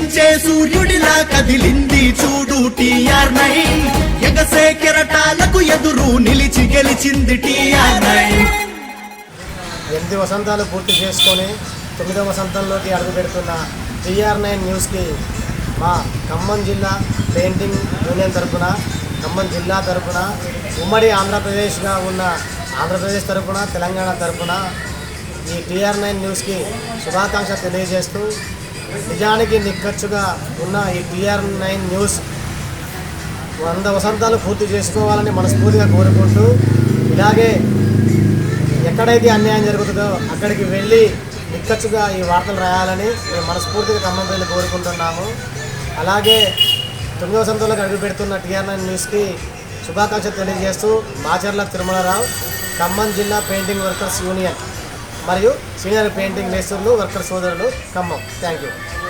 ఉదయించే సూర్యుడిలా కదిలింది చూడు టీఆర్ నైన్. ఎగసే కెరటాలకు ఎదురు నిలిచి గెలిచింది టీఆర్ నైన్. ఎనిమిది వసంతాలు పూర్తి చేసుకొని తొమ్మిదవ వసంతంలోకి అడుగు పెడుతున్న టీఆర్ నైన్ న్యూస్కి మా ఖమ్మం జిల్లా పెయింటింగ్ యూనియన్ తరపున ఖమ్మం జిల్లా తరపున ఉమ్మడి ఆంధ్రప్రదేశ్గా ఉన్న ఆంధ్రప్రదేశ్ తరపున తెలంగాణ తరపున ఈ టీఆర్ నైన్ న్యూస్కి శుభాకాంక్ష తెలియజేస్తూ నిజానికి నిక్కచ్చుగా ఉన్న ఈ టీఆర్ నైన్ న్యూస్ వంద వసంతాలు పూర్తి చేసుకోవాలని మనస్ఫూర్తిగా కోరుకుంటూ ఇలాగే ఎక్కడైతే అన్యాయం జరుగుతుందో అక్కడికి వెళ్ళి నిక్కచ్చుగా ఈ వార్తలు రాయాలని మేము మనస్ఫూర్తిగా ఖమ్మం వెళ్ళి కోరుకుంటున్నాము. అలాగే తొమ్మిదవ సంతలోకి అడుగు పెడుతున్న టీఆర్ నైన్ న్యూస్కి శుభాకాంక్షలు తెలియజేస్తూ మాచర్ల తిరుమలరావు ఖమ్మం జిల్లా పెయింటింగ్ వర్కర్స్ యూనియన్. మరియు సీనియర్ పెయింటింగ్ మేస్త్రులు వర్కర్ సోదరులు ఖమ్మం. Thank you